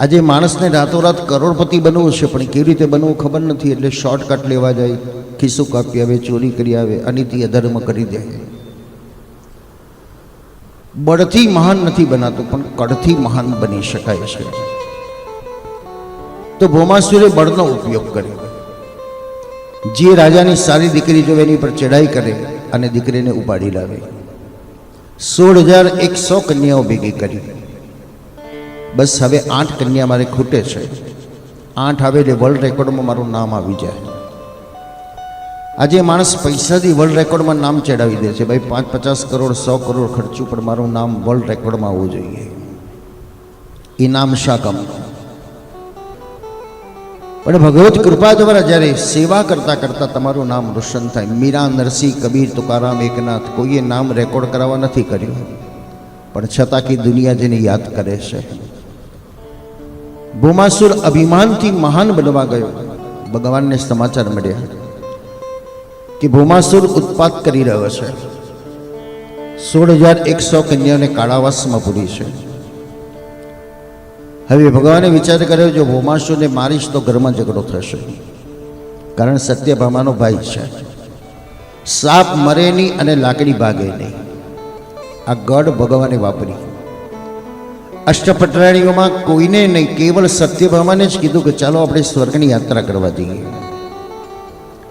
આજે માણસને રાતોરાત કરોડપતિ બનવું છે, પણ કેવી રીતે બનવું ખબર નથી, એટલે શોર્ટકટ લેવા જાય, ખિસ્સું કાપી આવે, ચોરી કરી આવે, અનિતિ અધર્મ કરી દે. બળથી મહાન નથી બનાતું, પણ કળથી મહાન બની શકાય છે. તો ભૌમાસુરે બળનો ઉપયોગ કર્યો. જે રાજાની સારી દીકરી જોવે એની પર ચડાઈ કરે અને દીકરીને ઉપાડી લાવે. સોળ હજાર એકસો કન્યાઓ ભેગી કરી. બસ હવે આઠ કન્યા મારે ખૂટે છે. આઠ આવે એટલે વર્લ્ડ રેકોર્ડમાં મારું નામ આવી જાય. આજે માણસ પૈસાથી વર્લ્ડ રેકોર્ડમાં નામ ચડાવી દે છે. ભાઈ, પાંચ પચાસ કરોડ, સો કરોડ ખર્ચું, પણ મારું નામ વર્લ્ડ રેકોર્ડમાં આવવું જોઈએ. એ નામ શા પણ ભગવત કૃપા દ્વારા જ્યારે સેવા કરતા કરતા તમારું નામ રોશન થાય. મીરા, નરસિંહ, કબીર, તુકારામ, એકનાથ, કોઈએ નામ રેકોર્ડ કરાવવા નથી કર્યું. પણ છતાં કે દુનિયા જેને યાદ કરે છે. ભૂમાસુર અભિમાનથી મહાન બનવા ગયો. ભગવાનને સમાચાર મળ્યા કે ભૂમાસુર ઉત્પાત કરી રહ્યો છે. સોળ હજાર એકસો કન્યાને કાળાવાસમાં પૂરી છે. હવે ભગવાને વિચાર કર્યો, જો ભૂમાસુરને મારીશ તો ઘરમાં ઝઘડો થશે. કારણ સત્યભામાનો ભાઈ છે. સાપ મરે નહીં અને લાકડી ભાગે નહીં. આ ગઢ ભગવાને વાપરી અષ્ટપટરાણીઓમાં કોઈને નહીં કેવળ સત્યભામાને જ કીધું કે ચાલો આપણે સ્વર્ગની યાત્રા કરવા જઈએ.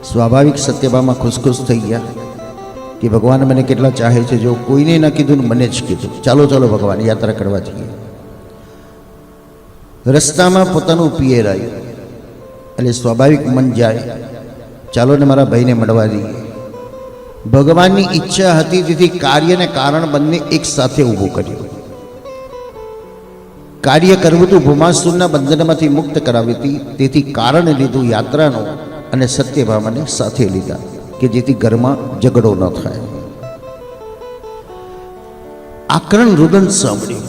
સ્વાભાવિક સત્યભામા ખુશખુશ થઈ ગયા કે ભગવાન મને કેટલા ચાહે છે, જો કોઈને ન કીધું ને મને જ કીધું. ચાલો ચાલો ભગવાન, યાત્રા કરવા જઈએ. રસ્તામાં પોતાનું પિયર આવ્યું. એટલે સ્વાભાવિક મન જાય. ચાલો ને મારા ભાઈને મળવા દઈએ ભગવાનની ઈચ્છા હતી, તેથી કાર્ય અને કારણ બંને એક સાથે ઊભું કર્યું. કાર્ય કરવું હતું ભૂમાસુરના બંધનમાંથી મુક્ત કરાવી હતી. તેથી કારણ લીધું યાત્રાનો અને સત્યભામાને સાથે લીધા કે જેથી ઘરમાં ઝઘડો ન થાય. આકરણ રુદન સાંભળ્યું.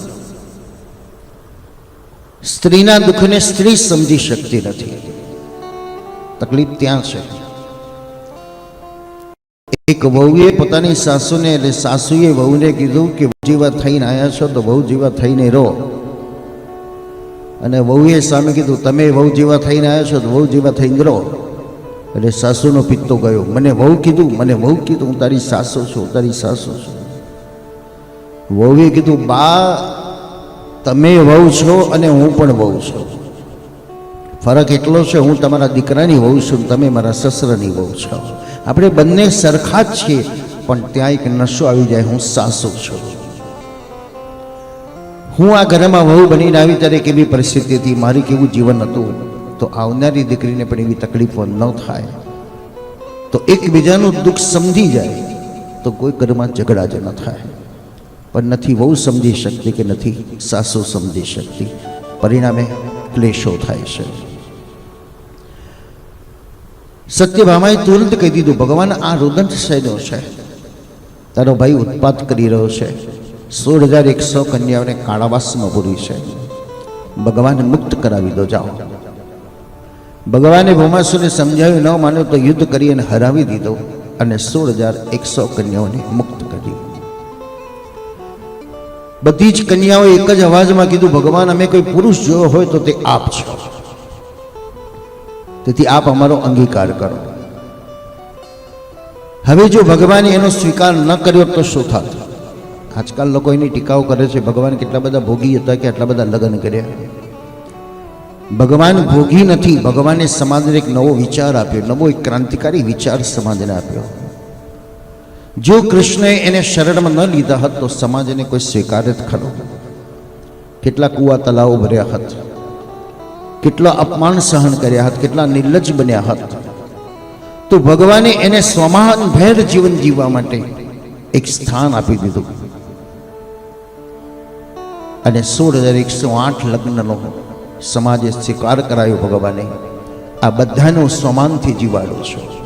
સ્ત્રીના દુઃખને સ્ત્રી સમજી શકતી નથી. તકલીફ ત્યાં છે. એક વહુએ પોતાની સાસુને એટલે સાસુએ વહુને કીધું કે જીવા થઈને આવ્યા છો તો વહુ જીવા થઈને રહો. અને વહુએ સામે કીધું, તમે વહુ જેવા થઈને આવ્યા છો, તો વહુ જેવા થઈને રહો. એટલે સાસુનો પિત્તો ગયો, મને વહુ કીધું, મને વહુ કીધું, હું તારી સાસુ છું, તારી સાસુ છું. વહુએ કીધું, બા, તમે વહુ છો અને હું પણ વહુ છું. ફરક એટલો છે, હું તમારા દીકરાની વહુ છું, તમે મારા સસરાની વહુ છો. આપણે બંને સરખા જ છીએ, પણ ત્યાં એક નશો આવી જાય, હું સાસુ છું. હું આ ઘરમાં વહુ બનીને આવી ત્યારે કેવી પરિસ્થિતિ હતી? મારી કેવું જીવન હતું? તો આવનારી દીકરીને પણ એવી તકલીફો ન થાય. તો એકબીજાનું દુઃખ સમજી જાય, તો કોઈ ઘરમાં ઝઘડા જ ન થાય. પણ નથી વહુ સમજી શકતી કે નથી સાસુ સમજી શકતી. પરિણામે ક્લેશો થાય છે. સત્યભામાએ તુરંત કહી દીધું, ભગવાન, આ રુદંત શૈનો છે? તારો ભાઈ ઉત્પાત કરી રહ્યો છે. સોળ હજાર એકસો કન્યાઓને કાળાવાસમાં પૂરી છે. ભગવાને મુક્ત કરાવી દો, જાઓ. ભગવાને ભોમાસુને સમજાવ્યું, ન માન્યો તો યુદ્ધ કરી અને હરાવી દીધો અને સોળ હજાર એકસો કન્યાઓને મુક્ત કરી. બધી જ કન્યાઓ એક જ અવાજમાં કીધું, ભગવાન, અમે કોઈ પુરુષ જોયો હોય તો તે આપ છો. તેથી આપ અમારો અંગીકાર કરો. હવે જો ભગવાને એનો સ્વીકાર ન કર્યો તો શું થાત? આજકાલ લોકો એની ટીકાઓ કરે છે. ભગવાન કેટલા બધા ભોગી હતા કે આટલા બધા લગ્ન કર્યા. ભગવાન ભોગી નથી. ભગવાને સમાજને એક નવો વિચાર આપ્યો. નવો એક ક્રાંતિકારી વિચાર સમાજને આપ્યો. જો કૃષ્ણએ એને શરણમાં ન લીધા હોત, તો સમાજ એને કોઈ સ્વીકારે જ ખરો. કેટલા કુવા તલાવો ભર્યા હત. કેટલા અપમાન સહન કર્યા હત. કેટલા નિર્લજ બન્યા હત. તો ભગવાને એને સ્વમાન ભેર જીવન જીવવા માટે એક સ્થાન આપી દીધું. અને સોળ હજાર એકસો આઠ લગ્નનો સમાજે સ્વીકાર કરાયો ભગવાને. આ બધાનો સમાનથી જીવાડો છો.